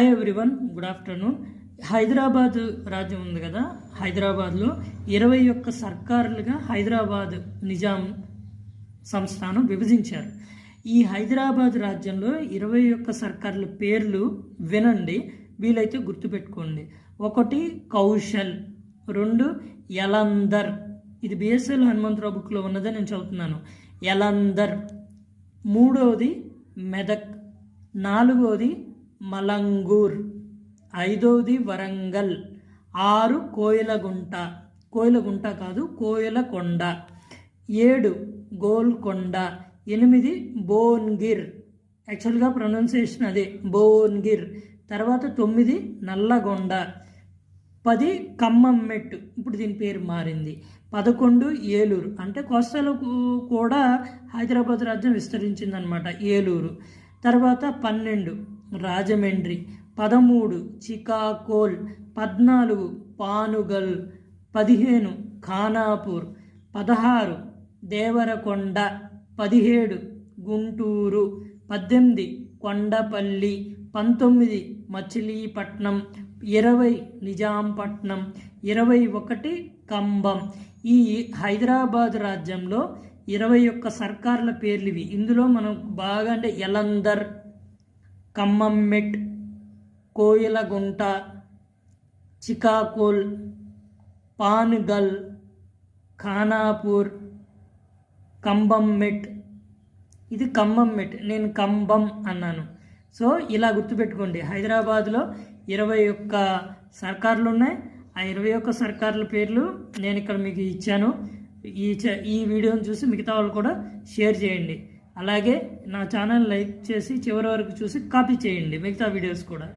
Hi everyone good afternoon Hyderabad రాజ్యం ఉంది కదా హైదరాబాద్లో ఇరవై ఒక్క సర్కారులుగా హైదరాబాద్ నిజాం సంస్థానం విభజించారు. ఈ హైదరాబాద్ రాజ్యంలో ఇరవై ఒక్క సర్కారుల పేర్లు వినండి వీలైతే గుర్తుపెట్టుకోండి. ఒకటి కౌశల్. రెండు యలందర్. ఇది బిఎస్ఎల్ హనుమంతరావు బుక్లో ఉన్నదని నేను చదువుతున్నాను. యలందర్. మూడవది మెదక్. నాలుగవది మలంగూర్. ఐదవది వరంగల్. ఆరు కోయిలగుంట. కోయిలగుంట కాదు కోయిలకొండ. ఏడు గోల్కొండ. ఎనిమిది బోన్గిర్ యాక్చువల్గా ప్రొనౌన్సియేషన్ అదే బోన్గిర్ తర్వాత తొమ్మిది నల్లగొండ. పది ఖమ్మంమెట్టు. ఇప్పుడు దీని పేరు మారింది. పదకొండు ఏలూరు. అంటే కోస్తాలో కూడా హైదరాబాద్ రాజ్యం విస్తరించిందనమాట ఏలూరు. తర్వాత పన్నెండు రాజమండ్రి. పదమూడు చికాకోల్ పద్నాలుగు పానుగల్ పదిహేను ఖానాపూర్ పదహారు దేవరకొండ పదిహేడు గుంటూరు పద్దెనిమిది కొండపల్లి పంతొమ్మిది మచిలీపట్నం ఇరవై నిజాంపట్నం ఇరవై ఒకటి కంబం ఈ హైదరాబాద్ రాజ్యంలో ఇరవై ఒక్క సర్కార్ల పేర్లు ఇవి. ఇందులో మనం బాగా అంటే యలందర్ ఖమ్మంమెట్ కోయిలగుంట చికాకోల్ పాన్గల్ ఖానాపూర్ కంబంమెట్ ఇది కంబంమెట్ నేను కంబం అన్నాను. సో ఇలా గుర్తుపెట్టుకోండి. హైదరాబాద్లో ఇరవై ఒక్క సర్కార్లు ఉన్నాయి ఆ ఇరవై ఒక్క సర్కార్ల పేర్లు నేను ఇక్కడ మీకు ఇచ్చాను. ఈ చ- ఈ వీడియోని చూసి మిగతా వాళ్ళు కూడా షేర్ చేయండి. అలాగే నా ఛానల్ లైక్ చేసి చివరి వరకు చూసి కాపీ చేయండి మిగతా వీడియోస్ కూడా.